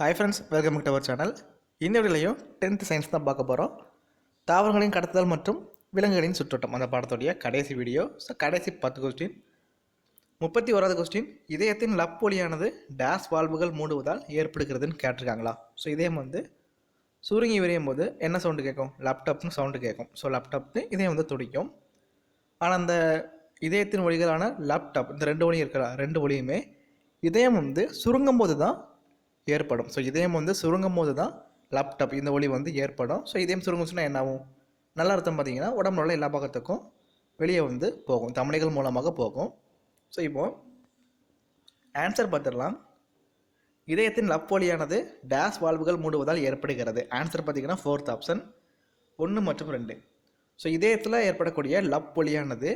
Hi friends welcome to our channel இந்த வீடியோலையும் tenth science தான் பார்க்க போகிறோம் தாவரங்களின் கடத்துதல் மற்றும் விலங்குகளின் சுற்றோட்டம் அந்த பாடத்துடைய கடைசி வீடியோ ஸோ கடைசி பத்து கொஸ்டின் முப்பத்தி ஓராவது கொஸ்டின் இதயத்தின் லப் ஒலியானது டேஸ் வால்வுகள் மூடுவதால் ஏற்படுகிறதுன்னு கேட்டிருக்காங்களா? ஸோ இதயம் வந்து சுருங்கி விரியும் போது என்ன சவுண்டு கேட்கும்? லேப்டாப்னு சவுண்டு கேட்கும். ஸோ லேப்டாப்னு இதயம் வந்து துடிக்கும். ஆனால் அந்த இதயத்தின் ஒளிகளான லேப்டாப் இந்த ரெண்டு ஒளியும் இருக்கிற ரெண்டு ஒலியுமே இதயம் வந்து சுருங்கும் போது தான் ஏற்படும். ஸோ இதயம் வந்து சுருங்கும் போது தான் லேப்டாப் இந்த ஒலி வந்து ஏற்படும். ஸோ இதயம் சுருங்குச்சுன்னா என்ன ஆகும் நல்ல அர்த்தம் பார்த்தீங்கன்னா உடம்புல உள்ள எல்லா பக்கத்துக்கும் வெளியே வந்து போகும். தமனிகள் மூலமாக போகும். ஸோ இப்போது ஆன்சர் பார்த்துடலாம். இதயத்தின் லப் ஒலியானது டேஸ் வால்வுகள் மூடுவதால் ஏற்படுகிறது. ஆன்சர் பார்த்தீங்கன்னா ஃபோர்த் ஆப்ஷன் ஒன்று மற்றும் ரெண்டு. ஸோ இதயத்தில் ஏற்படக்கூடிய லப் ஒலியானது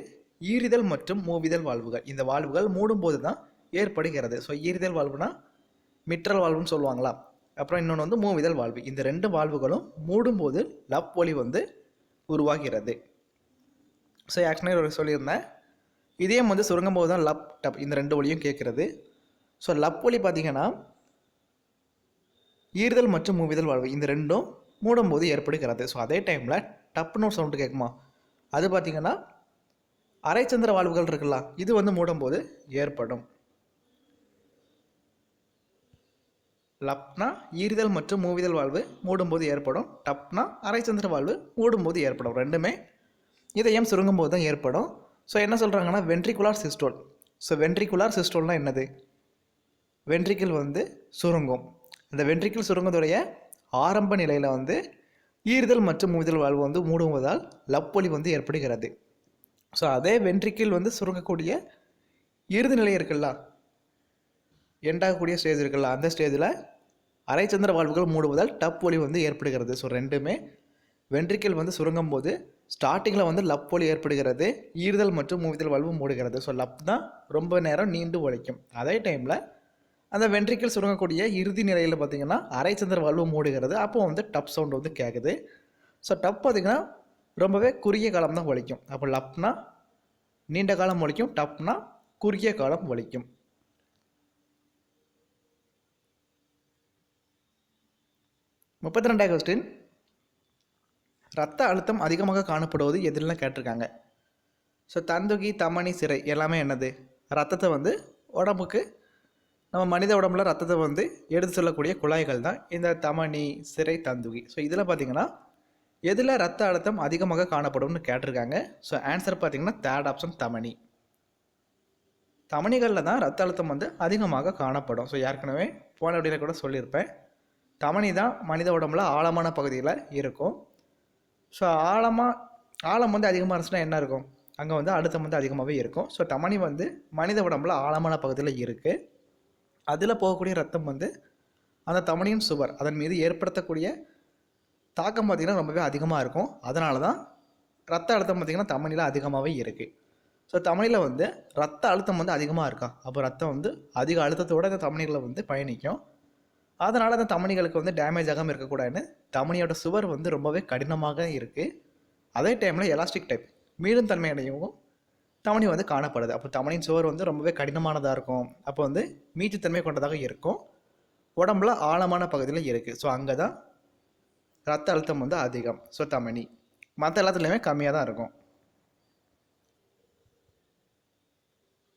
ஈரிதல் மற்றும் மூவிதல் வாழ்வுகள் இந்த வாழ்வுகள் மூடும்போது தான் ஏற்படுகிறது. ஸோ ஈரிதல் வாழ்வுனா மிட்ரல் வாழ்வுன்னு சொல்லுவாங்களா? அப்புறம் இன்னொன்று வந்து மூவிதழ் வாழ்வு. இந்த ரெண்டு வாழ்வுகளும் மூடும்போது லவ் ஒலி வந்து உருவாகிறது. ஸோ ஆக்சுவலாக ஒரு சொல்லியிருந்தேன். இதயம் வந்து சுருங்கும் போது தான் லப் டப் இந்த ரெண்டு ஒலியும் கேட்குறது. ஸோ லப் ஒலி பார்த்தீங்கன்னா ஈறுதல் மற்றும் மூவிதல் வாழ்வு இந்த ரெண்டும் மூடும்போது ஏற்படுகிறது. ஸோ அதே டைமில் டப்புன்னு ஒரு சவுண்டு கேட்குமா? அது பார்த்தீங்கன்னா அரைச்சந்திர வாழ்வுகள் இருக்குல்ல இது வந்து மூடும்போது ஏற்படும். லப்னா ஈறுதல் மற்றும் மூவிதல் வாழ்வு மூடும்போது ஏற்படும். டப்னா அரைச்சந்திர வாழ்வு மூடும்போது ஏற்படும். ரெண்டுமே இதயம் சுருங்கும் போது தான் ஏற்படும். ஸோ என்ன சொல்கிறாங்கன்னா வென்ட்ரிகுலார் சிஸ்டோல் ஸோ வென்ட்ரிகுலார் சிஸ்டோல்னால் என்னது? வென்ட்ரிக்கிள் வந்து சுருங்கும். இந்த வென்ட்ரிக்கிள் சுருங்குவதுடைய ஆரம்ப நிலையில் வந்து ஈறுதல் மற்றும் மூவிதல் வாழ்வு வந்து மூடுவதால் லப்பொலி வந்து ஏற்படுகிறது. ஸோ அதே வென்ட்ரிக்கிள் வந்து சுருங்கக்கூடிய இறுதி நிலை இருக்குல்ல? எண்டாகக்கூடிய ஸ்டேஜ் இருக்குல்ல? அந்த ஸ்டேஜில் அரைச்சந்திர வாழ்வுகள் மூடுவதால் டப் ஒலி வந்து ஏற்படுகிறது. ஸோ ரெண்டுமே வென்ட்ரிக்கல் வந்து சுருங்கும் போது ஸ்டார்டிங்கில் வந்து லப் ஒலி ஏற்படுகிறது. ஈறுதல் மற்றும் மூவிதல் வாழ்வு மூடுகிறது. ஸோ லப் தான் ரொம்ப நேரம் நீண்டு ஒழிக்கும் அதே டைமில் அந்த வென்ட்ரிக்கல் சுருங்கக்கூடிய இறுதி நிலையில் பார்த்தீங்கன்னா அரைச்சந்திர வாழ்வு மூடுகிறது. அப்போ வந்து டப் சவுண்ட் வந்து கேட்குது ஸோ டப் பார்த்தீங்கன்னா ரொம்பவே குறுகிய காலம் தான் ஒழிக்கும். அப்போ லப்னா நீண்ட காலம் ஒழிக்கும். டப்னா குறுகிய காலம் ஒழிக்கும். முப்பத்தி ரெண்டாவது கொஸ்டின் ரத்த அழுத்தம் அதிகமாக காணப்படுவது எதிரெலாம் கேட்டிருக்காங்க. ஸோ தந்துகி தமணி சிறை எல்லாமே என்னது? ரத்தத்தை வந்து உடம்புக்கு நம்ம மனித உடம்புல ரத்தத்தை வந்து எடுத்து செல்லக்கூடிய குழாய்கள் தான் இந்த தமணி சிறை தந்துகி ஸோ இதில் பார்த்தீங்கன்னா எதில் ரத்த அழுத்தம் அதிகமாக காணப்படும்னு கேட்டிருக்காங்க. ஸோ ஆன்சர் பார்த்தீங்கன்னா தேர்ட் ஆப்ஷன் தமனி தமணிகளில் தான் ரத்த அழுத்தம் வந்து அதிகமாக காணப்படும். ஸோ ஏற்கனவே போன வீடியோவில் கூட சொல்லியிருப்பேன். தமனி தான் மனித உடம்புல ஆழமான பகுதியில் இருக்கும். ஸோ ஆழமாக ஆழம் வந்து அதிகமாக இருந்துச்சுன்னா என்ன இருக்கும்? அங்கே வந்து அழுத்தம் வந்து அதிகமாகவே இருக்கும். ஸோ தமனி வந்து மனித உடம்புல ஆழமான பகுதியில் இருக்குது அதில் போகக்கூடிய ரத்தம் வந்து அந்த தமனியின் சுவர் அதன் மீது ஏற்படுத்தக்கூடிய தாக்கம் பார்த்திங்கன்னா ரொம்பவே அதிகமாக இருக்கும். அதனால தான் ரத்த அழுத்தம் பார்த்திங்கன்னா தமனியில் அதிகமாகவே இருக்குது ஸோ தமிழில் வந்து ரத்த அழுத்தம் வந்து அதிகமாக இருக்கா? அப்போ ரத்தம் வந்து அதிக அழுத்தத்தோடு அந்த தமிழில் வந்து பயணிக்கும். அதனால் அந்த தமணிகளுக்கு வந்து டேமேஜ் ஆகாமல் இருக்கக்கூடாதுன்னு தமணியோட சுவர் வந்து ரொம்பவே கடினமாக இருக்குது அதே டைமில் எலாஸ்டிக் டைப் மீளும் தன்மையடையவும் தமணி வந்து காணப்படுது. அப்போ தமணியின் சுவர் வந்து ரொம்பவே கடினமானதாக இருக்கும். அப்போ வந்து மீட்சித்தன்மை கொண்டதாக இருக்கும். உடம்புல ஆழமான பகுதியில் இருக்குது ஸோ அங்கே தான் ரத்த அழுத்தம் வந்து அதிகம். ஸோ தமணி மற்ற எல்லாத்துலேயுமே கம்மியாக தான் இருக்கும்.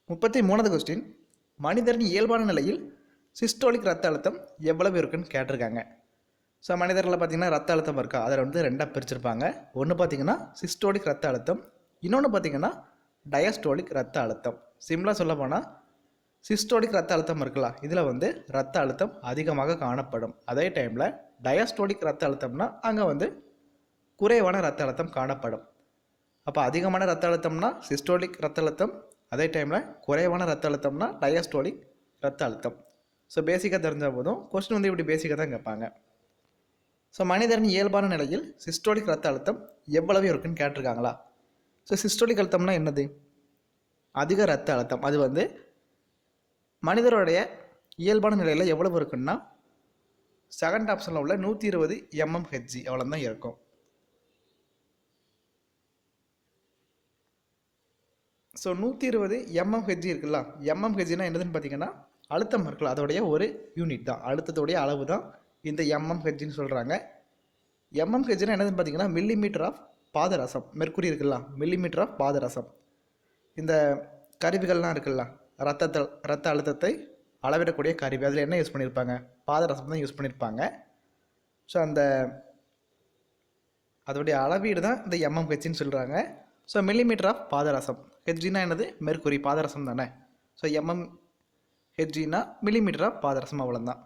முப்பத்தி மூணாவது கொஸ்டின் மனிதரின் இயல்பான நிலையில் சிஸ்டோலிக் ரத்த அழுத்தம் எவ்வளவு இருக்குன்னு கேட்டிருக்காங்க. ஸோ மனிதர்களில் பார்த்தீங்கன்னா ரத்த அழுத்தம் இருக்கா? அதில் வந்து ரெண்டாக பிரிச்சிருப்பாங்க. ஒன்று பார்த்தீங்கன்னா சிஸ்டோலிக் ரத்த அழுத்தம் இன்னொன்று பார்த்தீங்கன்னா டயஸ்டோலிக் ரத்த அழுத்தம். சிம்பிளாக சொல்ல போனால் சிஸ்டோலிக் ரத்த அழுத்தம் இருக்கலாம் இதில் வந்து ரத்த அழுத்தம் அதிகமாக காணப்படும். அதே டைமில் டயஸ்டோலிக் ரத்த அழுத்தம்னா அங்கே வந்து குறைவான ரத்த அழுத்தம் காணப்படும். அப்போ அதிகமான ரத்த அழுத்தம்னா சிஸ்டோலிக் ரத்த அழுத்தம் அதே டைமில் குறைவான ரத்த அழுத்தம்னா டயஸ்டோலிக் ரத்த அழுத்தம். ஸோ பேசிக்காக தெரிஞ்சால் போதும். கொஸ்டின் வந்து இப்படி பேசிக்காக தான் கேட்பாங்க. ஸோ மனிதரின் இயல்பான நிலையில் சிஸ்டோலிக் ரத்த அழுத்தம் எவ்வளவு இருக்குன்னு கேட்டிருக்காங்களா? ஸோ சிஸ்டோலிக் அழுத்தம்னா என்னது? அதிக ரத்த அழுத்தம். அது வந்து மனிதருடைய இயல்பான நிலையில் எவ்வளவு இருக்குன்னா செகண்ட் ஆப்ஷனில் உள்ள நூற்றி இருபது எம்எம் ஹெச்ஜி அவ்வளோ தான் இருக்கும். ஸோ நூற்றி இருபது எம்எம் ஹெச்ஜி இருக்குல்ல? எம்எம் ஹெச்ஜினா என்னதுன்னு பார்த்தீங்கன்னா அழுத்தம் இருக்குல்ல அதோடைய ஒரு யூனிட் தான். அழுத்தத்துடைய அளவு தான் இந்த எம்எம் சொல்கிறாங்க எம்எம் என்னதுன்னு பார்த்தீங்கன்னா மில்லிமீட்டர் ஆஃப் பாதரசம். மெர்க்குரி இருக்குல்ல மில்லிமீட்டர் ஆஃப் பாதரசம். இந்த கருவிகள்லாம் இருக்குல்ல ரத்தத்தை ரத்த அழுத்தத்தை அளவிடக்கூடிய கருவி. அதில் என்ன யூஸ் பண்ணியிருப்பாங்க பாதரசம் தான் யூஸ் பண்ணியிருப்பாங்க ஸோ அந்த அதோடைய அளவீடு தான் இந்த எம்எம் ஹெச்சின்னு சொல்கிறாங்க ஸோ மில்லிமீட்டர் ஆஃப் பாதரசம். ஹெச்ஜினா என்னது? மெர்க்குரி பாதரசம் தானே. ஸோ எம்எம் ஹெச்ஜினா மில்லிமீட்டராக பாதரசம் அவ்வளோதான்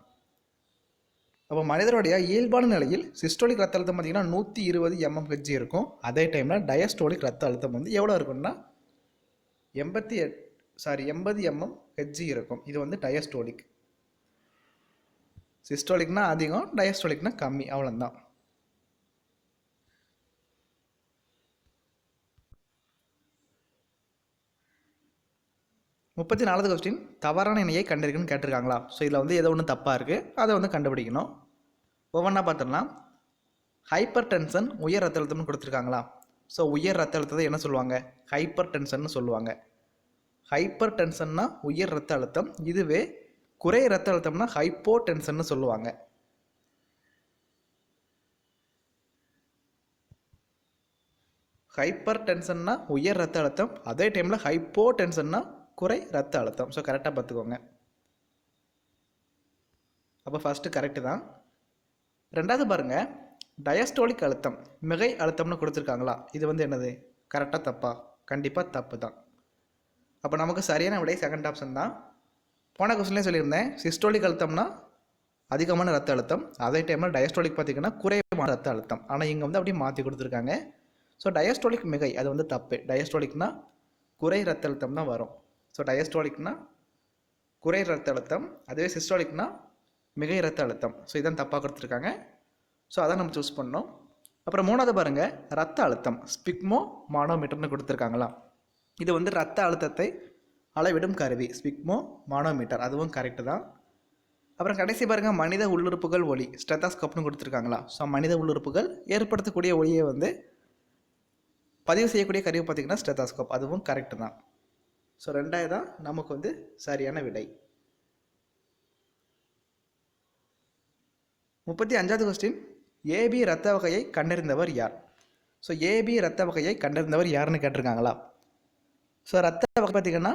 அப்போ மனிதருடைய இயல்பான நிலையில் சிஸ்டோலிக் ரத்த அழுத்தம் பார்த்தீங்கன்னா நூற்றி இருபது எம்எம் ஹெச்ஜி இருக்கும். அதே டைமில் டயஸ்டோலிக் ரத்த அழுத்தம் வந்து எவ்வளோ இருக்கும்னா எண்பத்தி எட் சாரி எண்பது எம்எம் ஹெச்ஜி இருக்கும். இது வந்து டயஸ்டோலிக் சிஸ்டோலிக்னா அதிகம் டயஸ்டோலிக்னா கம்மி அவ்வளோதான் முப்பத்தி நாலாவது கொஸ்டின் தவறான இணையை கண்டிருக்குன்னு கேட்டிருக்காங்களா? ஸோ இதில் வந்து ஏதோ ஒன்று தப்பாக இருக்குது அதை வந்து கண்டுபிடிக்கணும். ஒவ்வொன்றா பார்த்தோம்னா ஹைப்பர் டென்ஷன் உயர் ரத்த அழுத்தம்னு கொடுத்துருக்காங்களா? ஸோ உயர் ரத்த அழுத்தத்தை என்ன சொல்லுவாங்க? ஹைப்பர் டென்ஷன்னு சொல்லுவாங்க. ஹைப்பர் டென்ஷன்னா உயர் ரத்த அழுத்தம். இதுவே குறை ரத்த அழுத்தம்னா ஹைப்போ டென்ஷன்னு சொல்லுவாங்க. ஹைப்பர் டென்ஷன்னா உயர் ரத்த அழுத்தம். அதே டைமில் ஹைப்போ டென்ஷன்னா குறை ரத்த அழுத்தம். ஸோ கரெக்டாக பார்த்துக்கோங்க. அப்போ ஃபஸ்ட்டு கரெக்டு தான். ரெண்டாவது பாருங்கள் டயஸ்டோலிக் அழுத்தம் மிகை அழுத்தம்னு கொடுத்துருக்காங்களா? இது வந்து என்னது? கரெக்டாக தப்பா? கண்டிப்பாக தப்பு தான். அப்போ நமக்கு சரியான விடை செகண்ட் ஆப்ஷன் தான். போன கொஸ்டின்லேயே சொல்லியிருந்தேன் சிஸ்டோலிக் அழுத்தம்னா அதிகமான ரத்த அழுத்தம். அதே டைமில் டயஸ்டோலிக் பார்த்திங்கன்னா குறைவான ரத்த அழுத்தம். ஆனால் இங்கே வந்து அப்படியே மாற்றி கொடுத்துருக்காங்க. ஸோ டயஸ்டோலிக் மிகை அது வந்து தப்பு. டயஸ்டோலிக்னால் குறை ரத்த அழுத்தம் தான் வரும். ஸோ டயஸ்டாலிக்னா குறை ரத்த அழுத்தம் அதுவே சிஸ்டோலிக்னா மிகை ரத்த அழுத்தம். ஸோ இதான் தப்பாக கொடுத்துருக்காங்க. ஸோ அதான் நம்ம சூஸ் பண்ணோம். அப்புறம் மூணாவது பாருங்கள் ரத்த அழுத்தம். ஸ்பிக்மோ மானோமீட்டர்னு கொடுத்துருக்காங்களா? இது வந்து ரத்த அழுத்தத்தை அளவிடும் கருவி. ஸ்பிக்மோ மானோமீட்டர் அதுவும் கரெக்டு தான். அப்புறம் கடைசி பாருங்கள் மனித உள்ளுறுப்புகள் ஒளி. ஸ்டெத்தாஸ்கோப்னு கொடுத்துருக்காங்களா? ஸோ மனித உள்ளுறுப்புகள் ஏற்படுத்தக்கூடிய ஒளியை வந்து பதிவு செய்யக்கூடிய கருவி பார்த்திங்கன்னா ஸ்டெத்தாஸ்கோப் அதுவும் கரெக்டு தான். ஸோ ரெண்டாவது தான் நமக்கு வந்து சரியான விடை. முப்பத்தி அஞ்சாவது கொஸ்டின் ஏபி ரத்த வகையை கண்டறிந்தவர் யார்? ஸோ ஏபி ரத்த வகையை கண்டறிந்தவர் யாருன்னு கேட்டிருக்காங்களா? ஸோ ரத்த வகை பார்த்திங்கன்னா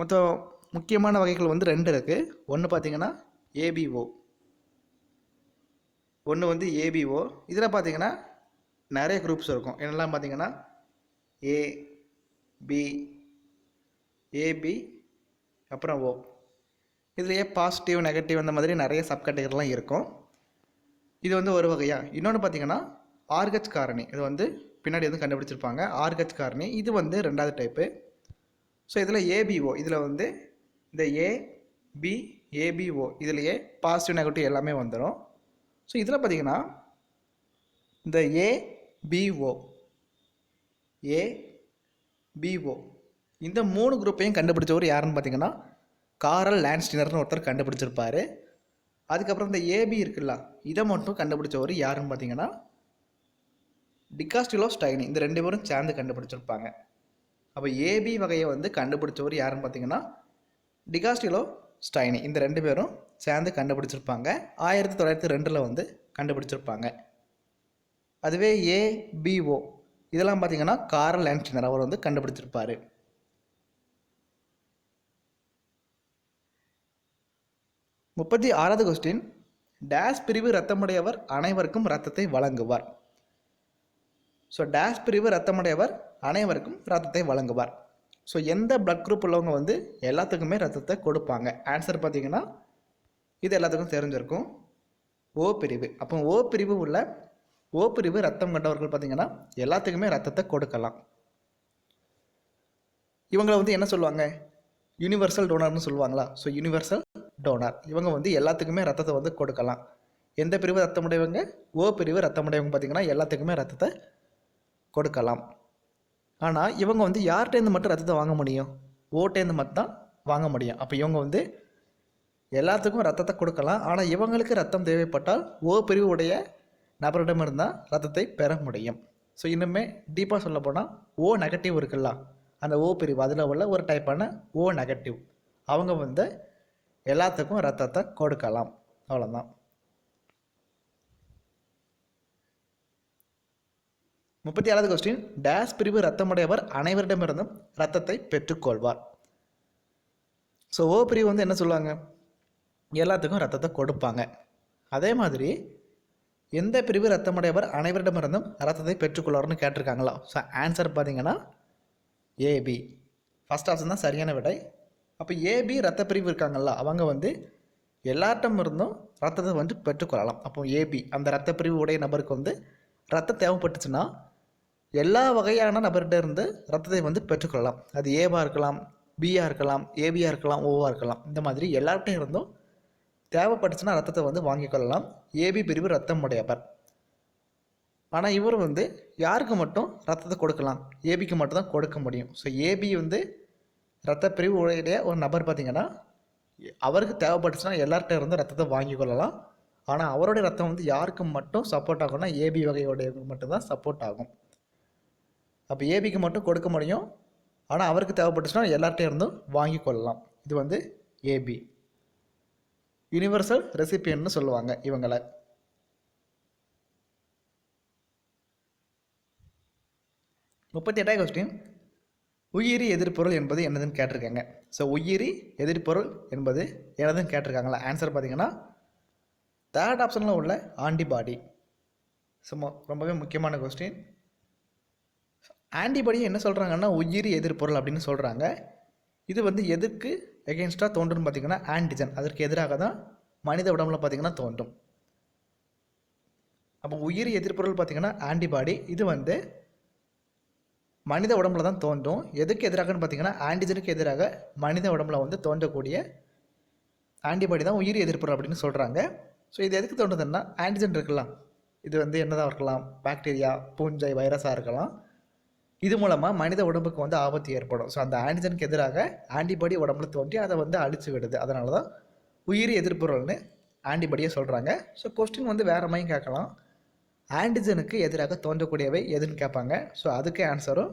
மொத்தம் முக்கியமான வகைகள் வந்து ரெண்டு இருக்குது ஒன்று பார்த்திங்கன்னா ஏபிஓ. ஒன்று வந்து ஏபிஓ. இதில் பார்த்திங்கன்னா நிறைய குரூப்ஸ் இருக்கும். என்னெல்லாம் பார்த்திங்கன்னா ஏ பி ஏபி அப்புறம் ஓ இதுலேயே பாசிட்டிவ் நெகட்டிவ் அந்த மாதிரி நிறைய சப் கேட்டகரிலாம் இருக்கும். இது வந்து ஒரு வகையாக இன்னொன்று பார்த்தீங்கன்னா ஆர்கச் காரணி. இது வந்து பின்னாடி வந்து கண்டுபிடிச்சிருப்பாங்க. ஆர்கச் காரணி. இது வந்து ரெண்டாவது டைப்பு ஸோ இதில் ஏபிஓ இதில் வந்து இந்த ஏ பி ஏபிஓ இதுலேயே பாசிட்டிவ் நெகட்டிவ் எல்லாமே வந்துடும் ஸோ இதில் பார்த்தீங்கன்னா இந்த ஏபிஓ ஏ பிஓ இந்த மூணு குரூப்பையும் கண்டுபிடிச்சவர் யாருன்னு பார்த்தீங்கன்னா காரல் லேண்ட்ஸ்டினர்னு ஒருத்தர் கண்டுபிடிச்சிருப்பார். அதுக்கப்புறம் இந்த ஏபி இருக்குல்ல இதை மட்டும் கண்டுபிடிச்சவர் யாருன்னு பார்த்தீங்கன்னா டிகாஸ்டிலோ ஸ்டைனி. இந்த ரெண்டு பேரும் சேர்ந்து கண்டுபிடிச்சிருப்பாங்க. அப்போ ஏபி வகையை வந்து கண்டுபிடிச்சவர் யாருன்னு பார்த்தீங்கன்னா டிகாஸ்டிலோ ஸ்டைனி. இந்த ரெண்டு பேரும் சேர்ந்து கண்டுபிடிச்சிருப்பாங்க. ஆயிரத்தி தொள்ளாயிரத்தி ரெண்டில் வந்து கண்டுபிடிச்சிருப்பாங்க. அதுவே ஏபிஓ இதெல்லாம் பார்த்தீங்கன்னா காரல் ஆன்டினர் அவர் வந்து கண்டுபிடிச்சிருப்பார். முப்பத்தி ஆறாவது கொஸ்டின் டேஷ் பிரிவு ரத்தமுடையவர் அனைவருக்கும் ரத்தத்தை வழங்குவார். ஸோ டேஷ் பிரிவு ரத்தமுடையவர் அனைவருக்கும் ரத்தத்தை வழங்குவார். ஸோ எந்த பிளட் குரூப் உள்ளவங்க வந்து எல்லாத்துக்குமே ரத்தத்தை கொடுப்பாங்க. ஆன்சர் பார்த்தீங்கன்னா இது எல்லாத்துக்கும் தெரிஞ்சிருக்கும். ஓ பிரிவு. அப்போ ஓ பிரிவு உள்ள ஓ பிரிவு ரத்தம் கொண்டவர்கள் பார்த்தீங்கன்னா எல்லாத்துக்குமே ரத்தத்தை கொடுக்கலாம். இவங்களை வந்து என்ன சொல்லுவாங்க? யூனிவர்சல் டோனர்னு சொல்லுவாங்களா? ஸோ யூனிவர்சல் டோனர் இவங்க வந்து எல்லாத்துக்குமே ரத்தத்தை வந்து கொடுக்கலாம். எந்த பிரிவு ரத்தமுடையவங்க? ஓ பிரிவு ரத்தமுடையவங்க பார்த்தீங்கன்னா எல்லாத்துக்குமே ரத்தத்தை கொடுக்கலாம். ஆனால் இவங்க வந்து யார்கிட்டேருந்து மட்டும் ரத்தத்தை வாங்க முடியும்? ஓட்டேருந்து மட்டும் தான் வாங்க முடியும். அப்போ இவங்க வந்து எல்லாத்துக்கும் ரத்தத்தை கொடுக்கலாம். ஆனால் இவங்களுக்கு ரத்தம் தேவைப்பட்டால் ஓ பிரிவு உடைய நபரிடம் இருந்தால் ரத்தத்தை பெற முடியும். ஸோ இன்னுமே டீப்பாக சொல்ல போனால் ஓ நெகட்டிவ் இருக்குல்ல? அந்த ஓ பிரிவு அதில் உள்ள ஒரு டைப்பான ஓ நெகட்டிவ் அவங்க வந்து எல்லாத்துக்கும் ரத்தத்தை கொடுக்கலாம். அவ்வளோதான் முப்பத்தி ஏழாவது கொஸ்டின் டேஸ் பிரிவு ரத்தமுடையவர் அனைவரிடமிருந்தும் ரத்தத்தை பெற்றுக்கொள்வார். ஸோ ஓ பிரிவு வந்து என்ன சொல்லுவாங்க? எல்லாத்துக்கும் ரத்தத்தை கொடுப்பாங்க. அதே மாதிரி எந்த பிரிவு ரத்தமுடையவர் அனைவரிடமிருந்தும் ரத்தத்தை பெற்றுக்கொள்வார்னு கேட்டிருக்காங்களா? ஸோ ஆன்சர் பார்த்தீங்கன்னா ஏபி ஃபஸ்ட் ஆப்ஷன் தான் சரியான விடை. அப்போ ஏபி ரத்த பிரிவு இருக்காங்கல்ல அவங்க வந்து எல்லார்ட்டம் இருந்தும் ரத்தத்தை வந்து பெற்றுக்கொள்ளலாம். அப்போ ஏபி அந்த ரத்த பிரிவு உடைய நபருக்கு வந்து ரத்தம் தேவைப்பட்டுச்சுன்னா எல்லா வகையான நபர்கிட்ட இருந்து ரத்தத்தை வந்து பெற்றுக்கொள்ளலாம். அது ஏவாக இருக்கலாம் பியாக இருக்கலாம் ஏபியாக இருக்கலாம் ஓவாக இருக்கலாம். இந்த மாதிரி எல்லார்ட்டையும் இருந்தும் தேவைப்பட்டுச்சுன்னா ரத்தத்தை வந்து வாங்கிக் கொள்ளலாம். ஏபி பிரிவு ரத்தம் உடையவர். ஆனால் இவர் வந்து யாருக்கு மட்டும் ரத்தத்தை கொடுக்கலாம்? ஏபிக்கு மட்டும் தான் கொடுக்க முடியும். ஸோ ஏபி வந்து ரத்த பிரிவு உடைய ஒரு நபர் பார்த்தீங்கன்னா அவருக்கு தேவைப்பட்டுச்சுன்னா எல்லார்கிட்ட இருந்து ரத்தத்தை வாங்கி கொள்ளலாம் ஆனால் அவருடைய ரத்தம் வந்து யாருக்கு மட்டும் சப்போர்ட் ஆகும்னா ஏபி வகையுடைய மட்டும்தான் சப்போர்ட் ஆகும். அப்போ ஏபிக்கு மட்டும் கொடுக்க முடியும். ஆனால் அவருக்கு தேவைப்பட்டுச்சுன்னா எல்லார்கிட்ட இருந்தும் வாங்கி கொள்ளலாம் இது வந்து ஏபி யுனிவர்சல் ரெசிபியன்னு சொல்லுவாங்க இவங்களை. முப்பத்தி எட்டாவது கொஸ்டின் உயிரி எதிர்ப்பொருள் என்பது என்னதுன்னு கேட்டிருக்காங்க. ஸோ உயிரி எதிர்ப்பொருள் என்பது என்னதுன்னு கேட்டிருக்காங்களா? ஆன்சர் பார்த்தீங்கன்னா தேர்ட் ஆப்ஷனில் உள்ள ஆன்டிபாடி சும்மா ரொம்பவே முக்கியமான கொஸ்டின் ஆன்டிபாடி என்ன சொல்கிறாங்கன்னா உயிரி எதிர்ப்பொருள் அப்படின்னு சொல்கிறாங்க இது வந்து எதுக்கு எகென்ஸ்டாக தோன்றும்னு பார்த்திங்கன்னா ஆன்டிஜன் அதற்கு எதிராக தான் மனித உடம்புல பார்த்தீங்கன்னா தோன்றும். அப்போ உயிரி எதிர்ப்பொருள் பார்த்தீங்கன்னா ஆன்டிபாடி இது வந்து மனித உடம்புல தான் தோன்றும். எதுக்கு எதிராகன்னு பார்த்தீங்கன்னா ஆன்டிஜனுக்கு எதிராக மனித உடம்புல வந்து தோன்றக்கூடிய ஆன்டிபாடி தான் உயிரி எதிர்ப்பு அப்படின்னு சொல்கிறாங்க ஸோ இது எதுக்கு தோன்றுதுன்னா ஆன்டிஜன் இருக்கலாம். இது வந்து என்னதாக இருக்கலாம்? பாக்டீரியா பூஞ்சை வைரஸாக இருக்கலாம். இது மூலமாக மனித உடம்புக்கு வந்து ஆபத்து ஏற்படும். ஸோ அந்த ஆன்டிஜனுக்கு எதிராக ஆன்டிபாடி உடம்புல தோன்றி அதை வந்து அழிச்சு விடுது. அதனால தான் உயிரி எதிர்ப்பொருள்னு ஆன்டிபாடியை சொல்கிறாங்க ஸோ கொஸ்டின் வந்து வேறு மாதிரி கேட்கலாம். ஆன்டிஜனுக்கு எதிராக தோன்றக்கூடியவை எதுன்னு கேட்பாங்க. ஸோ அதுக்கு ஆன்சரும்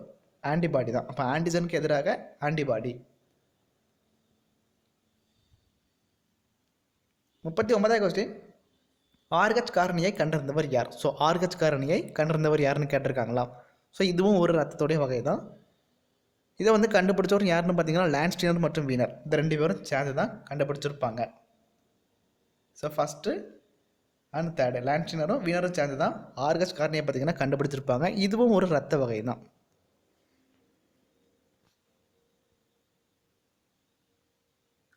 ஆன்டிபாடி தான். அப்போ ஆன்டிஜனுக்கு எதிராக ஆன்டிபாடி முப்பத்தி ஒன்பதாவது கொஸ்டின் ஆர்கச் காரணியை கண்டறிந்தவர் யார்? ஸோ ஆர்கச் காரணியை கண்டறிந்தவர் யாருன்னு கேட்டிருக்காங்களா? ஸோ இதுவும் ஒரு ரத்தத்துடைய வகை தான். இதை வந்து கண்டுபிடிச்சவர் யாருன்னு பார்த்தீங்கன்னா லேண்ட்ஸ்டீனர் மற்றும் வீனர் இந்த ரெண்டு பேரும் சேர்ந்து தான் கண்டுபிடிச்சிருப்பாங்க. ஸோ ஃபஸ்ட்டு அண்ட் தேர்டு லேண்ட்ஸ்டீனரும் வீனரும் சேர்ந்து தான் ஆர்கஸ் கார்னியை பார்த்திங்கன்னா கண்டுபிடிச்சிருப்பாங்க. இதுவும் ஒரு ரத்த வகை தான்.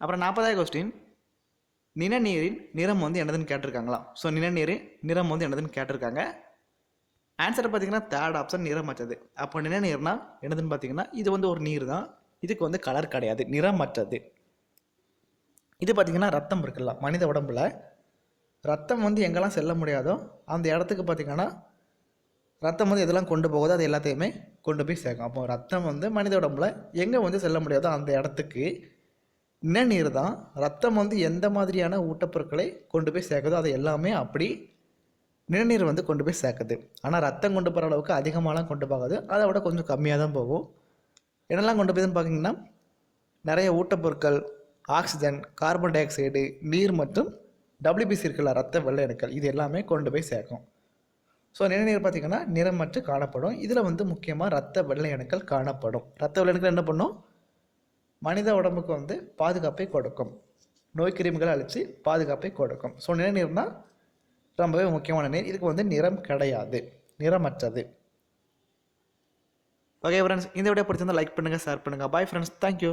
அப்புறம் நாற்பதாவது கொஸ்டின் நிணநீரின் நிறம் வந்து என்னதுன்னு கேட்டிருக்காங்களா ஸோ நிணநீரின் நிறம் வந்து என்னதுன்னு கேட்டிருக்காங்க. ஆன்சர் பார்த்தீங்கன்னா தேர்ட் ஆப்ஷன் நிறமற்றது அப்போ நிணநீர்னா என்னதுன்னு பார்த்தீங்கன்னா இது வந்து ஒரு நீர் தான். இதுக்கு வந்து கலர் கிடையாது. நிறமற்றது இது பார்த்தீங்கன்னா ரத்தம் இருக்குல்ல மனித உடம்புல ரத்தம் வந்து எங்கெல்லாம் செல்ல முடியாதோ அந்த இடத்துக்கு பார்த்தீங்கன்னா ரத்தம் வந்து எதெல்லாம் கொண்டு போகுதோ அது எல்லாத்தையுமே கொண்டு போய் சேர்க்கும். அப்போ ரத்தம் வந்து மனித உடம்புல எங்கே வந்து செல்ல முடியாதோ அந்த இடத்துக்கு நிணநீர் தான். ரத்தம் வந்து எந்த மாதிரியான ஊட்டப்பொருட்களை கொண்டு போய் சேர்க்குதோ அது எல்லாமே அப்படி நிணநீர் வந்து கொண்டு போய் சேர்க்குது. ஆனால் ரத்தம் கொண்டு போகிற அளவுக்கு அதிகமாகலாம் கொண்டு போகாது. அதை விட கொஞ்சம் கம்மியாக தான் போகும். என்னெல்லாம் கொண்டு போய்துன்னு பார்த்தீங்கன்னா நிறைய ஊட்டப்பொருட்கள் ஆக்சிஜன் கார்பன் டை ஆக்சைடு நீர் மற்றும் டபிள்யூபிசி இருக்குல்ல ரத்த வெள்ளை அணுக்கள் இது எல்லாமே கொண்டு போய் சேர்க்கும். ஸோ நிணநீர் பார்த்திங்கன்னா நிறமற்று காணப்படும். இதில் வந்து முக்கியமாக ரத்த வெள்ளை அணுக்கள் காணப்படும். ரத்த வெள்ளை அணுக்கள் என்ன பண்ணும்? மனித உடம்புக்கு வந்து பாதுகாப்பை கொடுக்கும். நோய் கிருமிகளை அழித்து பாதுகாப்பை கொடுக்கும். ஸோ நிறநீர்னால் ரொம்பவே முக்கியமான நீர். இதுக்கு வந்து நிறம் கிடையாது. நிறமற்றது. ஓகே ஃப்ரெண்ட்ஸ் இந்த வீடியோ பிடிச்சிருந்தா லைக் பண்ணுங்கள் ஷேர் பண்ணுங்கள் பாய் ஃப்ரெண்ட்ஸ் தேங்க்யூ